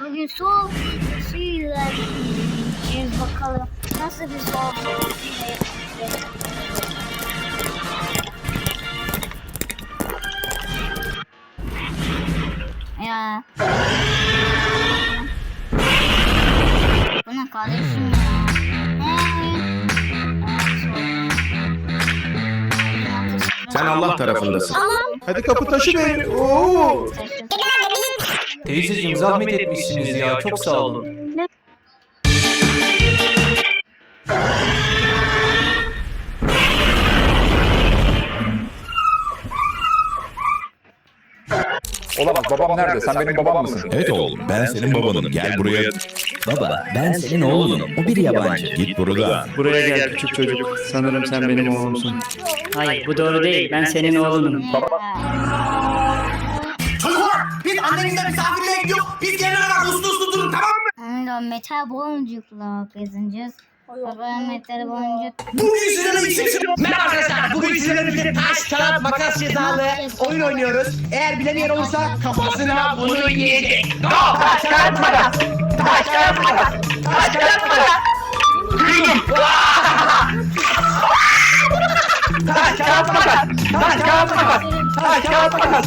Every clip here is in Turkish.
Bugün soğuk suyla yiyeceğiz bakalım. Nasıl bir soğuk suyla yapacağız? Ya. Bu ne kardeşim ya? Sen Allah tarafındasın. Hadi kapı taşı beni. Oo. Teyzeciğim zahmet etmişsiniz ya. Çok sağ olun. Olamaz babam nerede? Sen benim babam mısın? Evet oğlum ben senin babanım. Gel buraya. Baba ben senin oğlunum. O bir yabancı. Git buradan. Buraya gel küçük çocuk. Sanırım sen benim oğlumsun. Hayır bu doğru değil. Ben senin oğlunum. Biz annenizle misafirliğe gidiyor. Biz gelene kadar uslu uslu durun tamam mı? Onu metal boncukla kazanacağız. Baba metal boncuk. Bugün sizinle isim Merhaba arkadaşlar. Bugün sizinle birlikte taş, kağıt, makas cezalı oyun oynuyoruz. Eğer bilemeyen olursa kafasına bunu yiyecek. Go! Taş, kağıt, makas. Taş, kağıt, makas. Taş, kağıt, makas. Bildim. Taş, kağıt, makas. Taş, kağıt, makas. Taş, kağıt, makas.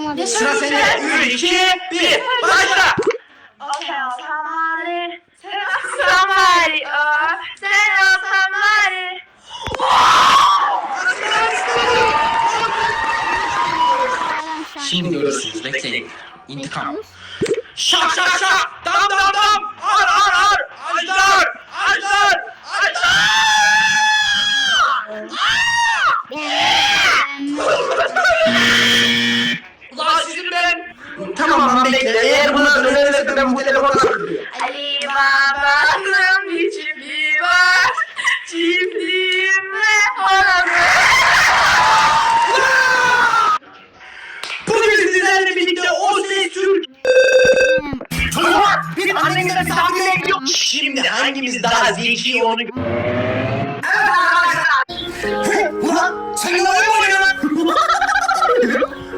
bu? Yapamadım. Sıra sende. 3, 2, 1. Başla. Sen olsan bari, sen olsan bari, aa, sen olsan bari. Şimdi görürsünüz bekleyin. İntikam. Şak şak şak. Şimdi hangimiz daha zeki onu gö- Evet arkadaşlar. Ulan sen ne oyun oynuyorsun lan?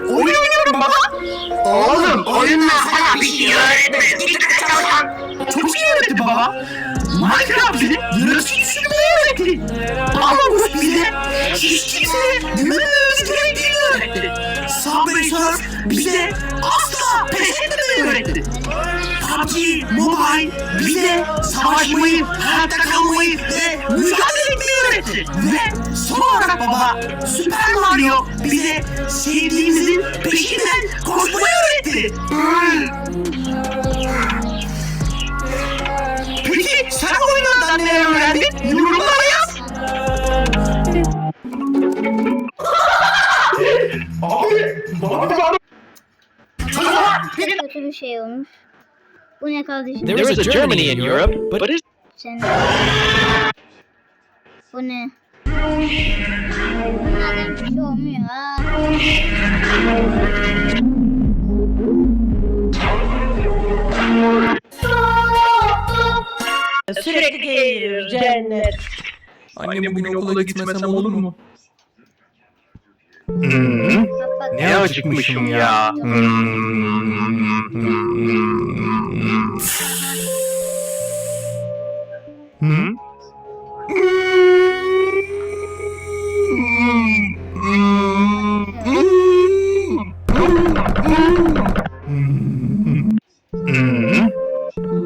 oyun oynuyorum baba. Oğlum oyunla sana bir şey öğretmedi. Dikkat çalışan. Çok iyi öğretti baba. Minecraft bize yaratıcı düşünmeyi öğretti. Ama bize hiç kimseye güvenmemiz gerektiğini öğretti. Surf bize asla pes etmemeyi öğretti. PUBG Mobile bize savaşmayı, hayatta kalmayı ve mücadele etmeyi öğretti. Ve son olarak baba Super Mario bize sevdiğimizin peşinden koşmayı öğretti. Peki sen oyunlardan neler öğrendin? Yorumlara yaz. Abi, bana Kötü bir şey olmuş. Bu ne kardeşim? There is a Germany in Europe, but it's Sen Bu ne? Bunlardan bir şey olmuyor ha. Sürekli geliyor cennet. Anne bugün okula gitmesem olur mu? Bak. Ne acıkmışım ya. Hmm.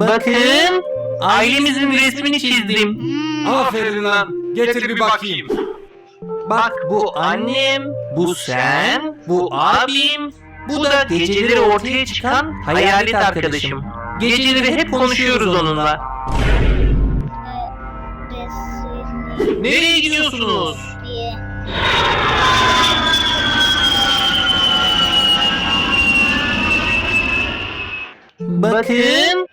Bakın. Ailemizin resmini çizdim. Hmm. Aferin lan. Getir bir bakayım. Bak bu annem, bu sen, bu abim, bu da geceleri ortaya çıkan hayalet arkadaşım. Geceleri hep konuşuyoruz onunla. Resim Nereye gidiyorsunuz? Bakın.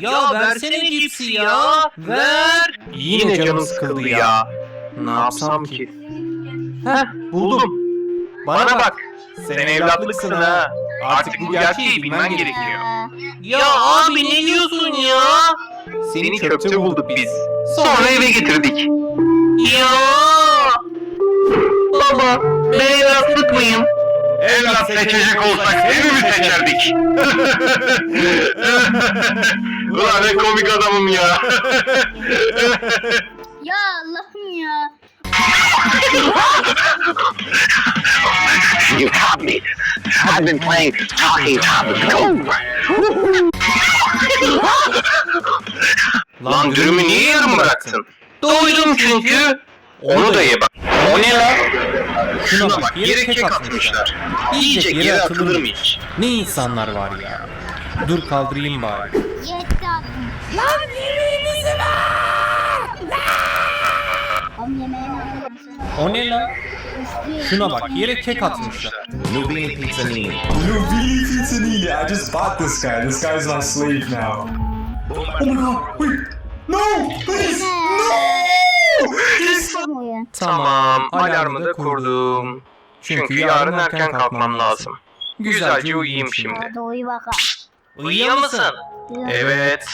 Ya versene cipsi ya. Ver. Yine canım sıkıldı ya. Ne yapsam ki? Heh buldum. Bana bak. Sen evlatlıksın ha. Artık bu gerçeği bilmen gerekiyor. Ya abi ne diyorsun ya? Seni çöpte bulduk biz. Sonra eve getirdik. Ya! Baba, ben evlatlık mıyım? Evlat seçecek olsak evi mi seçerdik? Ulan ne komik adamım ya. Ya Allah'ım ya. You caught me. I've been playing Talking Tom. Lan dürümü niye yarım bıraktın? Doydum çünkü. Onu da ye bak. O ne lan? Şuna bak, yere kek atmışlar. Yiyecek yere atılır mı hiç? Ne insanlar var ya. Dur kaldırayım bari. Yetti. Lan yemeğinizi ver! O ne lan? Şuna bak yere kek atmışlar. Nubini Pizzanini. Nubini Pizzanini. I just bought this guy. This guy's on slave now. Oh my god, wait. No, please. Oyun? Tamam alarmı da kurdum. Çünkü yarın erken kalkmam lazım. Güzelce uyuyayım şimdi. Hadi uyu bakalım. Uyuyor musun? Evet.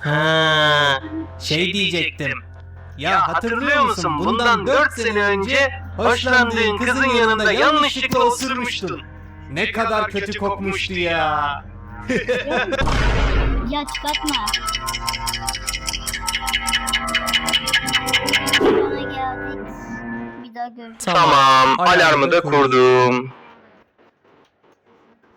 Ha, şey diyecektim. Ya hatırlıyor musun bundan 4 sene önce hoşlandığın kızın yanında yanlışlıkla osurmuştun. Ne kadar kötü kokmuştu ya. Ya çıkartma. Geldik. Bir daha görüşürüz. Tamam alarmı da kurdum.